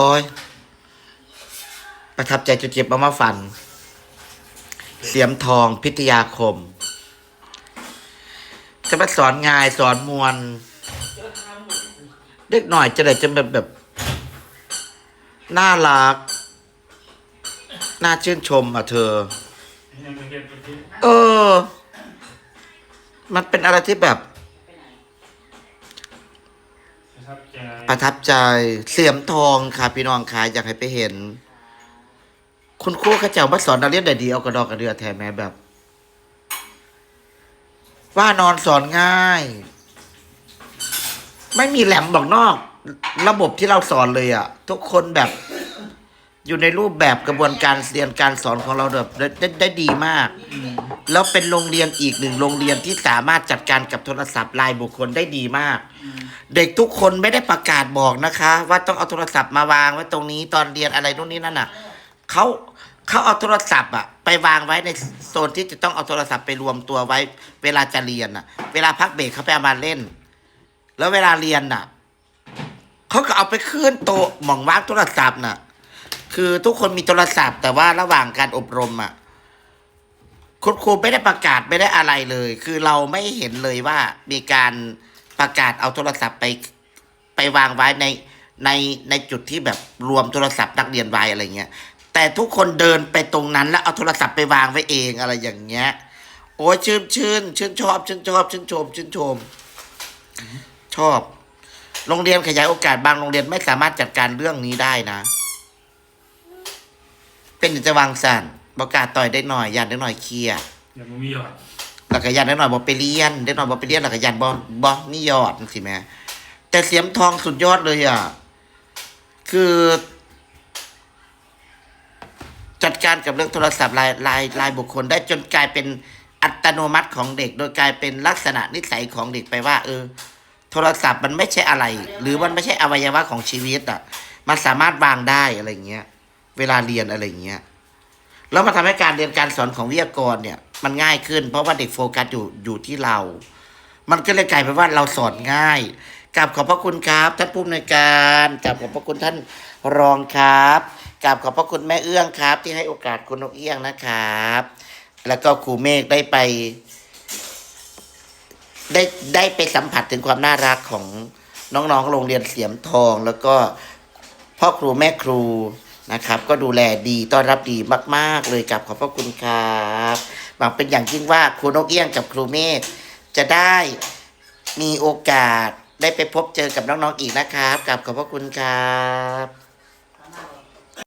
โอ้ย ประทับใจจุดเจ็บมามาฟัน เสียมทองพิทยาคม จะมาสอนงายสอนมวลเด็กหน่อยจะได้จะแบบแบบ น่ารัก น่าชื่นชมอะเธอ เออ มันเป็นอะไรที่แบบ ประทับใจเสียมทองค่ะพี่น้องค่ะอยากให้ไปเห็น คุณครูเขาเจ้ามาสอนนักเรียนได้ดีเอากระดอกกระเดือแทนแม่แบบ ว่านอนสอนง่าย ไม่มีแหลมบอกนอก ระบบที่เราสอนเลยอะทุกคนแบบ อยู่ในรูปแบบกระบวนการเรียนการสอนของเราแบบไดได้ได้ดีมาก แล้วเป็นโรงเรียนอีกหนึ่งโรงเรียนที่สามารถจัดการกับโทรศัพท์รายบุคคลได้ดีมาก เด็กทุกคนไม่ได้ประกาศบอกนะคะ ว่าต้องเอาโทรศัพท์มาวางไว้ตรงนี้ตอนเรียนอะไรนู่นนี่นั่นน่ะเขาเขาเอาโทรศัพท์อะไปวางไว้ในโซนที่จะต้องเอาโทรศัพท์ไปรวมตัวไว้ เวลาจะเรียนน่ะเวลาพักเบรกเขาไปเอามาเล่น แล้วเวลาเรียนน่ะเขาก็เอาไปขึ้นโต๊ะหม่องว่างโทรศัพท์น่ะ คือทุกคนมีโทรศัพท์ แต่ว่าระหว่างการอบรมอะคุณครูไม่ได้ประกาศไม่ได้อะไรเลย คือเราไม่เห็นเลยว่ามีการ ประกาศเอาโทรศัพท์ไปไปวางไว้ในในในจุดที่แบบรวมโทรศัพท์นักเรียนไว้อะไรเงี้ย แต่ทุกคนเดินไปตรงนั้นแล้วเอาโทรศัพท์ไปวางไว้เองอะไรอย่างเงี้ย โอ้ยชื่นชื่นชื่นชอบชื่นชอบชื่นชมชื่นชม ชอบ โรงเรียนขยายโอกาสบางโรงเรียนไม่สามารถจัดการเรื่องนี้ได้นะ เป็นจะวางสั่นบอกกล้าต่อยได้หน่อยยันได้หน่อยเคลียร์เดี๋ยวมันมีหยอ ดแล้วก็ยันได้หน่อยบอกไปเรียนได้หน่อยบอกไปเรียนแล้วก็ยันบอบอนี่ยอดสิแม่แต่เสียมทองสุดยอดเลยอะ คือ จัดการกับเรื่องโทรศัพท์รายรายรายบุคคลได้จนกลายเป็นอัตโนมัติของเด็ก โดยกลายเป็นลักษณะนิสัยของเด็กไปว่า เออ โทรศัพท์มันไม่ใช่อะไร หรือมันไม่ใช่อวัยวะของชีวิตอะ มันสามารถวางได้อะไรเงี้ย เวลาเรียนอะไรเงี้ยแล้วมันทำให้การเรียนการสอนของวิทยากรเนี่ย มันง่ายขึ้น เพราะว่าเด็กโฟกัสอยู่อยู่ที่เรา มันก็เลยกลายเป็นว่าเราสอนง่ายกราบขอบพระคุณครับท่านผู้อำนวยการกราบขอบพระคุณท่านรองครับกราบขอบพระคุณแม่เอื้องครับ ที่ให้โอกาสคุณนกเอี้ยงนะครับ แล้วก็ครูเมฆได้ไป ได้ได้ไปสัมผัสถึงความน่ารักของน้องๆโรงเรียนเสียมทอง แล้วก็พ่อครูแม่ครูนะครับ ก็ดูแลดีต้อนรับดีมาก ๆ เลยกับขอบพระคุณครับ หวังเป็นอย่างยิ่งว่าครูนกเอี้ยงกับครูเมธจะได้มีโอกาสได้ไปพบเจอกับน้องๆอีกนะครับกับขอบพระคุณครับ